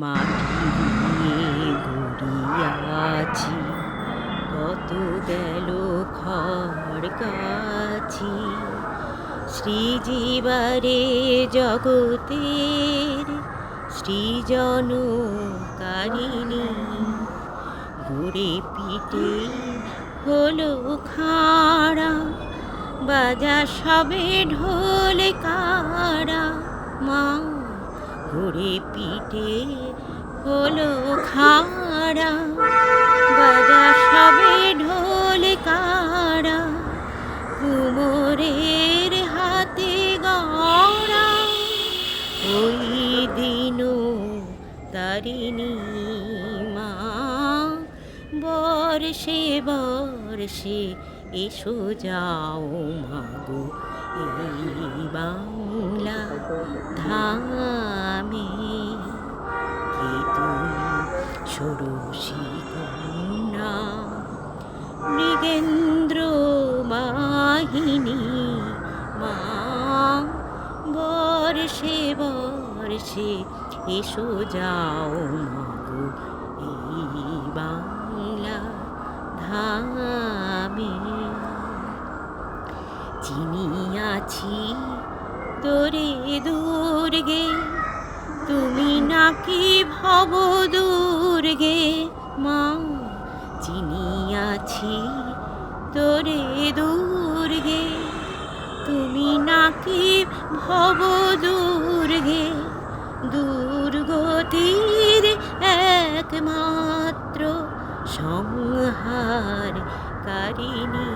মাটি গড়িয়াছি, কত গেল খড় গাছি। শ্রীজীবারে জগতের সৃজন কারিণী ঘুরে পিঠে হলো খাড়া বাজা সবে ঢোল কাড়া, মা ঘুরে পিঠে হলো খাড়া, বাজা সবে ঢোল কাড়া, কুমোরের হাতে গড়া। ওই দিনও তারিণী মা বর্ষে বর্ষে এসো যাও মাগো এই বাংলা ধামে ষোড়শী কন্যা মৃগেন্দ্র বাহিনী মা, বর্ষে বর্ষে এসো যাও মাগো এই বাংলা ধামে। চিনিয়াছি তোরে দুর্গে, তুমি নাকি ভব দুর্গে মা চিনিয়াছি তোরে দুর্গে তুমি নাকি ভব দুর্গে দুর্গতির একমাত্র সংহার কারিণী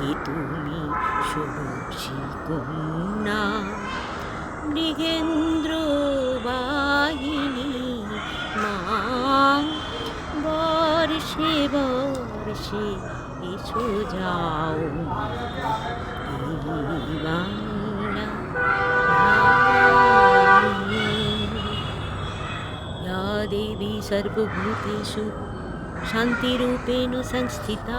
কে তুমি ষোড়শী কন্যা মৃগেন্দ্র বাহিনী মা বর্ষে বর্ষে এসো যাও এই বাংলা ধামে। या देवी सर्वभूतेषु शान्तिरूपेण संस्थिता